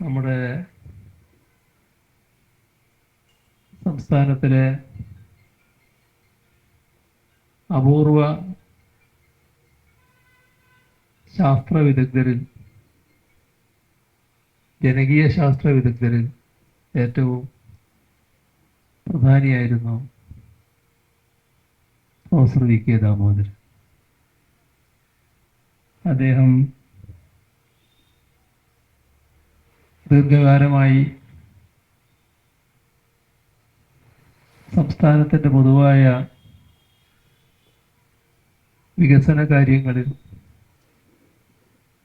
നമ്മുടെ സംസ്ഥാനത്തിലെ അപൂർവ ശാസ്ത്ര വിദഗ്ധരിൽ ജനകീയ ശാസ്ത്ര വിദഗ്ധരിൽ ഏറ്റവും പ്രധാനിയായിരുന്നു പ്രൊഫസർ വി കെ ദാമോദരൻ. അദ്ദേഹം ദീർഘകാലമായി സംസ്ഥാനത്തിന്റെ പൊതുവായ വികസന കാര്യങ്ങളിൽ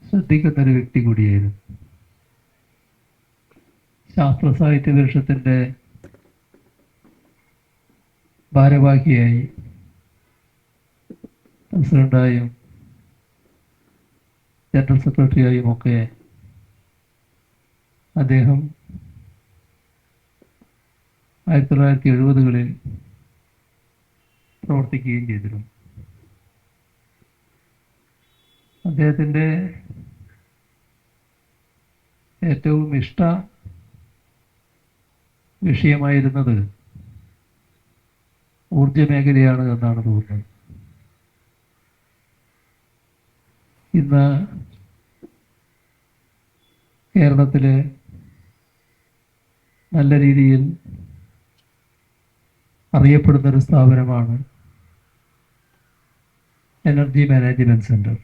ശ്രദ്ധിക്കുന്ന ഒരു വ്യക്തി കൂടിയായിരുന്നു. ശാസ്ത്ര സാഹിത്യ പരിഷത്തിന്റെ ഭാരവാഹിയായി പ്രസിഡന്റായും ജനറൽ സെക്രട്ടറിയായും ഒക്കെ അദ്ദേഹം ആയിരത്തി തൊള്ളായിരത്തി എഴുപതുകളിൽ പ്രവർത്തിക്കുകയും ചെയ്തിരുന്നു. അദ്ദേഹത്തിന്റെ ഏറ്റവും ഇഷ്ട വിഷയമായിരുന്നത് ഊർജ മേഖലയാണ് എന്നാണ് തോന്നുന്നത്. ഇന്ന് കേരളത്തിലെ നല്ല രീതിയിൽ അറിയപ്പെടുന്ന ഒരു സ്ഥാപനമാണ് എനർജി മാനേജ്മെന്റ് സെന്റർ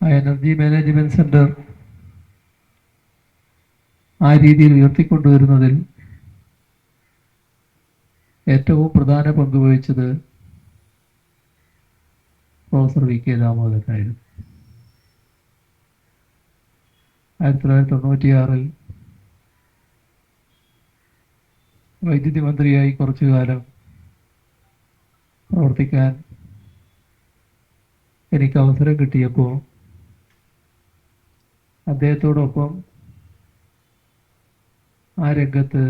ആ എനർജി മാനേജ്മെന്റ് സെന്റർ ആ രീതിയിൽ ഉയർത്തിക്കൊണ്ടുവരുന്നതിൽ ഏറ്റവും പ്രധാന പങ്ക് വഹിച്ചത് പ്രൊഫസർ വി കെ ദാമോദരനായിരുന്നു ആയിരത്തി തൊള്ളായിരത്തി തൊണ്ണൂറ്റിയാറിൽ വൈദ്യുതി മന്ത്രിയായി കുറച്ചു കാലം പ്രവർത്തിക്കാൻ എനിക്ക് അവസരം കിട്ടിയപ്പോൾ അദ്ദേഹത്തോടൊപ്പം ആ രംഗത്ത്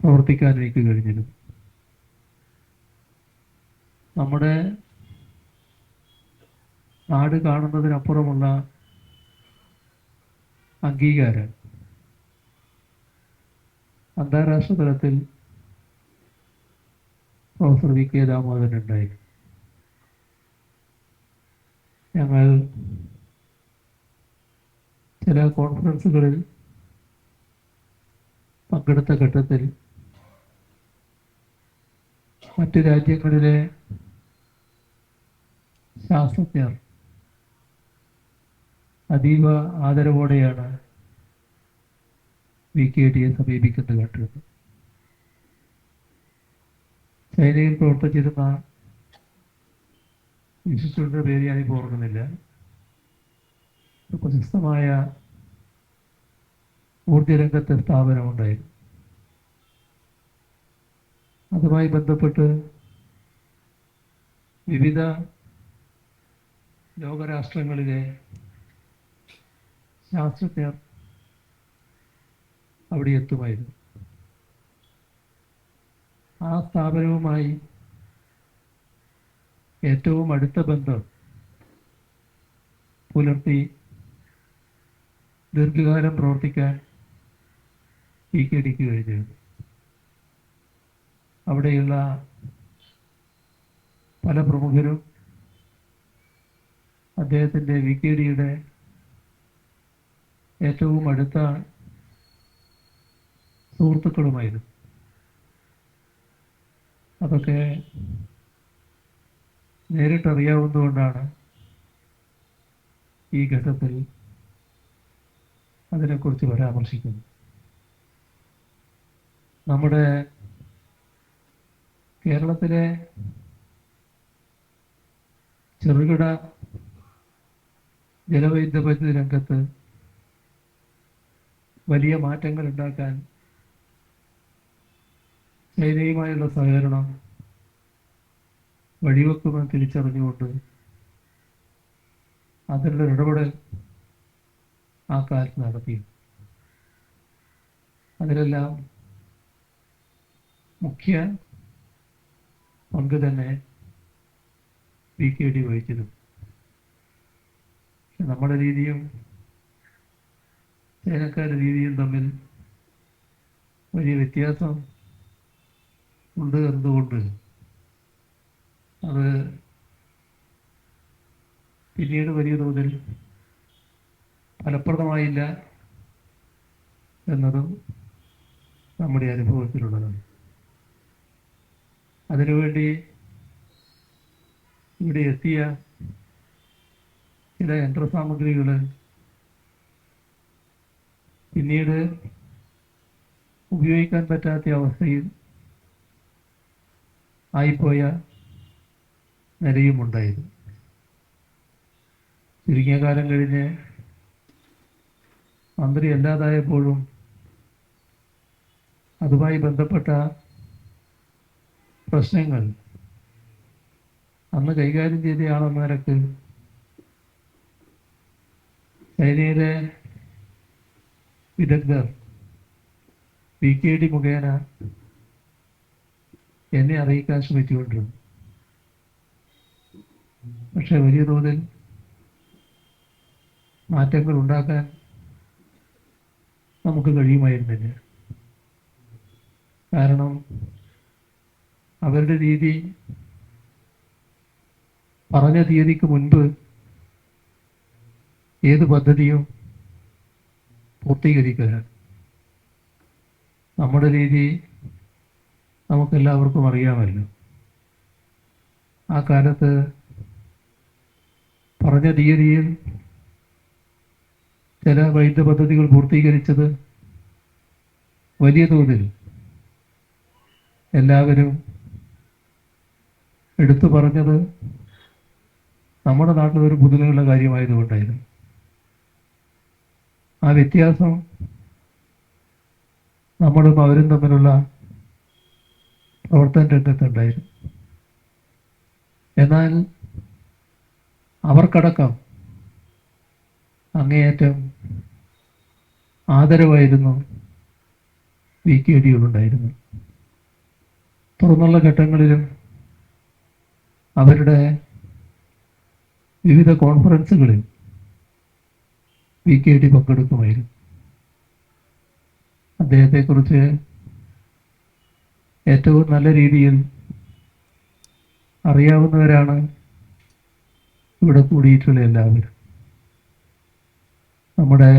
പ്രവർത്തിക്കാൻ എനിക്ക് കഴിഞ്ഞിരുന്നു. നമ്മുടെ നാട് കാണുന്നതിനപ്പുറമുള്ള അംഗീകാരം അന്താരാഷ്ട്ര തലത്തിൽ പ്രൊഫസർ വി കെ ദാമോദരൻ ഉണ്ടായി ഞങ്ങൾ ചില കോൺഫറൻസുകളിൽ പങ്കെടുത്ത ഘട്ടത്തിൽ മറ്റ് രാജ്യങ്ങളിലെ ശാസ്ത്രജ്ഞർ അതീവ ആദരവോടെയാണ് വി കെ ഡിയെ സമീപിക്കുന്നത് കണ്ടിരുന്നു. ചൈനയിൽ പ്രവർത്തിച്ചിരുന്ന ഇൻസ്റ്റിറ്റ്യൂട്ടിന്റെ പേര് ഞാനിപ്പോൾ ഓർക്കുന്നില്ല. പ്രശസ്തമായ ഊർജരംഗത്തെ സ്ഥാപനമുണ്ടായിരുന്നു. അതുമായി ബന്ധപ്പെട്ട് വിവിധ ലോകരാഷ്ട്രങ്ങളിലെ ശാസ്ത്രജ്ഞർ അവിടെ എത്തുമായിരുന്നു. ആ സ്ഥാപനവുമായി ഏറ്റവും അടുത്ത ബന്ധം പുലർത്തി ദീർഘകാലം പ്രവർത്തിക്കാൻ ഈ കെ ഡിക്ക് കഴിഞ്ഞിരുന്നു. അവിടെയുള്ള പല പ്രമുഖരും അദ്ദേഹത്തിന്റെ വി കെ ഡിയുടെ ഏറ്റവും അടുത്ത സുഹൃത്തുക്കളുമായിരുന്നു. അതൊക്കെ നേരിട്ടറിയാവുന്നതുകൊണ്ടാണ് ഈ ഘട്ടത്തിൽ അതിനെക്കുറിച്ച് പരാമർശിക്കുന്നത്. നമ്മുടെ കേരളത്തിലെ ചെറുകിട ജലവൈദ്യ വൈദ്യുതി രംഗത്ത് വലിയ മാറ്റങ്ങൾ ഉണ്ടാക്കാൻ ചൈനയുമായുള്ള സഹകരണം വഴിവെക്കുമെന്ന് തിരിച്ചറിഞ്ഞുകൊണ്ട് അതിലുള്ള ഇടപെടൽ ആ കാലത്ത് നടത്തി അതിലെല്ലാം മുഖ്യ പങ്ക് തന്നെ പി കെ ഡി വഹിച്ചിരുന്നു. നമ്മുടെ രീതിയും ചൈനക്കാരുടെ രീതിയും തമ്മിൽ വലിയ വ്യത്യാസം ഉണ്ട് എന്തുകൊണ്ട്? അത് പിന്നീട് വലിയ തോതിൽ ഫലപ്രദമായില്ല എന്നതും നമ്മുടെ അനുഭവത്തിലുള്ളതാണ്. അതിനുവേണ്ടി ഇവിടെ എത്തിയ ചില യന്ത്രസാമഗ്രികൾ പിന്നീട് ഉപയോഗിക്കാൻ പറ്റാത്ത അവസ്ഥയിൽ ആയിപ്പോയ നിലയുമുണ്ടായിരുന്നു ചുരുങ്ങിയ കാലം കഴിഞ്ഞ് മന്ത്രി അല്ലാതായപ്പോഴും അതുമായി ബന്ധപ്പെട്ട പ്രശ്നങ്ങൾ അന്ന് കൈകാര്യം ചെയ്തയാളെന്ന നിരക്ക് ചൈനയിലെ വിദഗ്ധർ പി കെ ഡി മുഖേന എന്നെ അറിയിക്കാൻ ശ്രമിച്ചുകൊണ്ടിരുന്നു. പക്ഷെ വലിയ തോതിൽ മാറ്റങ്ങൾ ഉണ്ടാക്കാൻ നമുക്ക് കഴിയുമായിരുന്നില്ല. കാരണം അവരുടെ രീതി പറഞ്ഞ തീയതിക്ക് മുൻപ് ഏത് പദ്ധതിയും പൂർത്തീകരിക്കലാണ് നമ്മുടെ രീതി നമുക്കെല്ലാവർക്കും അറിയാമല്ലോ. ആ കാലത്ത് പറഞ്ഞ തീയതിയിൽ ചില വൈദ്യ പദ്ധതികൾ പൂർത്തീകരിച്ചത് വലിയ തോതിൽ എല്ലാവരും എടുത്തു പറഞ്ഞത് നമ്മുടെ നാട്ടിലൊരു പുതുമയുള്ള കാര്യമായതുകൊണ്ടായിരുന്നു ആ വ്യത്യാസം നമ്മളും അവരും തമ്മിലുള്ള പ്രവർത്തന രംഗത്തുണ്ടായിരുന്നു എന്നാൽ അവർക്കടക്കം അങ്ങേയറ്റം ആദരവായിരുന്നു വി കെ ഡിയോടുണ്ടായിരുന്നു തുറന്നുള്ള ഘട്ടങ്ങളിലും അവരുടെ വിവിധ കോൺഫറൻസുകളിൽ വി കെ ഡി പങ്കെടുക്കുമായിരുന്നു. അദ്ദേഹത്തെക്കുറിച്ച് ഏറ്റവും നല്ല രീതിയിൽ അറിയാവുന്നവരാണ് ഇവിടെ കൂടിയിട്ടുള്ള എല്ലാവരും. നമ്മുടെ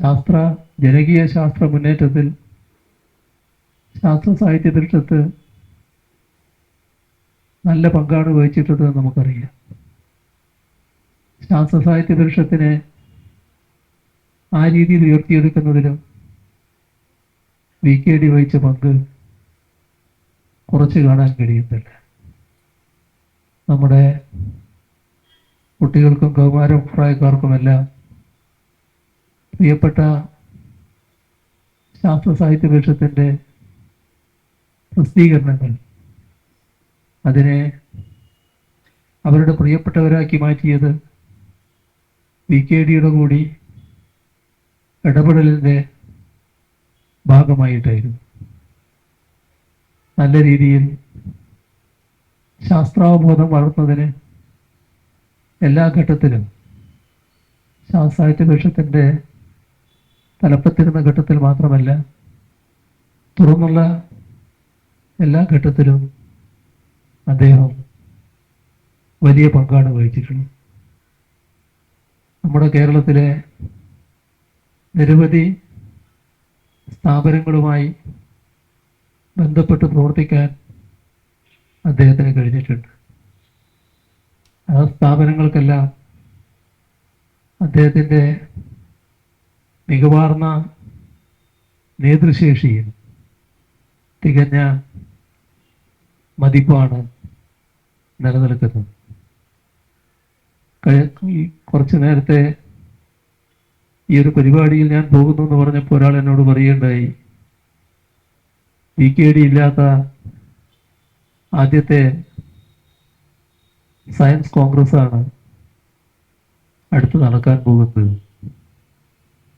ശാസ്ത്ര ജനകീയ ശാസ്ത്ര മുന്നേറ്റത്തിൽ ശാസ്ത്ര സാഹിത്യ ദൃഷ്ടത്ത് നല്ല പങ്കാണ് വഹിച്ചിട്ടുള്ളത് നമുക്കറിയാം. ശാസ്ത്ര സാഹിത്യ പരിഷത്തിനെ ആ രീതിയിൽ ഉയർത്തിയെടുക്കുന്നതിലും വി കെ ഡി വഹിച്ച പങ്ക് കുറച്ച് കാണാൻ കഴിയുന്നില്ല. നമ്മുടെ കുട്ടികൾക്കും കൗമാര പ്രായക്കാർക്കുമെല്ലാം പ്രിയപ്പെട്ട ശാസ്ത്ര സാഹിത്യ പരിഷത്തിന്റെ പ്രസിദ്ധീകരണങ്ങൾ അതിനെ അവരുടെ പ്രിയപ്പെട്ടവരാക്കി മാറ്റിയത് വി കെ ഡിയുടെ കൂടി ഇടപെടലിന്റെ ഭാഗമായിട്ടായിരുന്നു. നല്ല രീതിയിൽ ശാസ്ത്രാവബോധം വളർത്തുന്നതിന് എല്ലാ ഘട്ടത്തിലും ശാസ്ത്രാഹിത്യപക്ഷത്തിന്റെ തലപ്പത്തിരുന്ന ഘട്ടത്തിൽ മാത്രമല്ല തുറന്നുള്ള എല്ലാ ഘട്ടത്തിലും അദ്ദേഹം വലിയ പങ്കാണ് വഹിച്ചിട്ടുള്ളത്. നമ്മുടെ കേരളത്തിലെ നിരവധി സ്ഥാപനങ്ങളുമായി ബന്ധപ്പെട്ട് പ്രവർത്തിക്കാൻ അദ്ദേഹത്തിന് കഴിഞ്ഞിട്ടുണ്ട്. ആ സ്ഥാപനങ്ങൾക്കെല്ലാം അദ്ദേഹത്തിന്റെ മികവാർന്ന നേതൃശേഷിയിൽ തികഞ്ഞ മതിപ്പാണ് നിലനിൽക്കുന്നത്. കുറച്ച് നേരത്തെ ഈ ഒരു പരിപാടിയിൽ ഞാൻ പോകുന്നു എന്ന് പറഞ്ഞപ്പോൾ ഒരാൾ എന്നോട് പറയേണ്ടായി പി കെ ഡി ഇല്ലാത്ത ആദ്യത്തെ സയൻസ് കോൺഗ്രസ് ആണ് അടുത്ത് നടക്കാൻ പോകുന്നത്.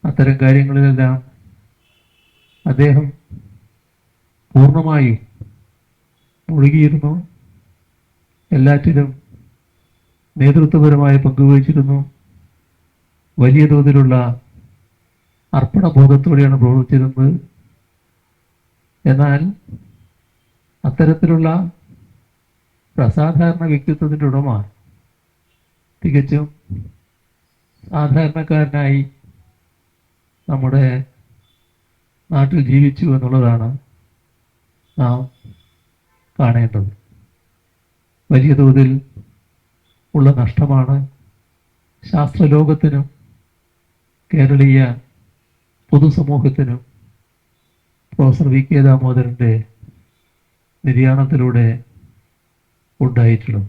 അത്തരം കാര്യങ്ങളിലെല്ലാം അദ്ദേഹം പൂർണമായും മുഴുകിയിരുന്നു. എല്ലാറ്റിലും നേതൃത്വപരമായി പങ്കുവഹിച്ചിരുന്നു വലിയ തോതിലുള്ള അർപ്പണബോധത്തോടെയാണ് പ്രവർത്തിച്ചിരുന്നത് എന്നാൽ അത്തരത്തിലുള്ള അസാധാരണ വ്യക്തിത്വത്തിന്റെ ഉടമ തികച്ചും സാധാരണക്കാരനായി നമ്മുടെ നാട്ടിൽ ജീവിച്ചു എന്നുള്ളതാണ് നാം കാണേണ്ടത്. വലിയ തോതിൽ ഉള്ള നഷ്ടമാണ് ശാസ്ത്രലോകത്തിനും കേരളീയ പൊതുസമൂഹത്തിനും പ്രൊഫസർ വി കെ ദാമോദരന്റെ നിര്യാണത്തിലൂടെ ഉണ്ടായിട്ടുള്ളത്.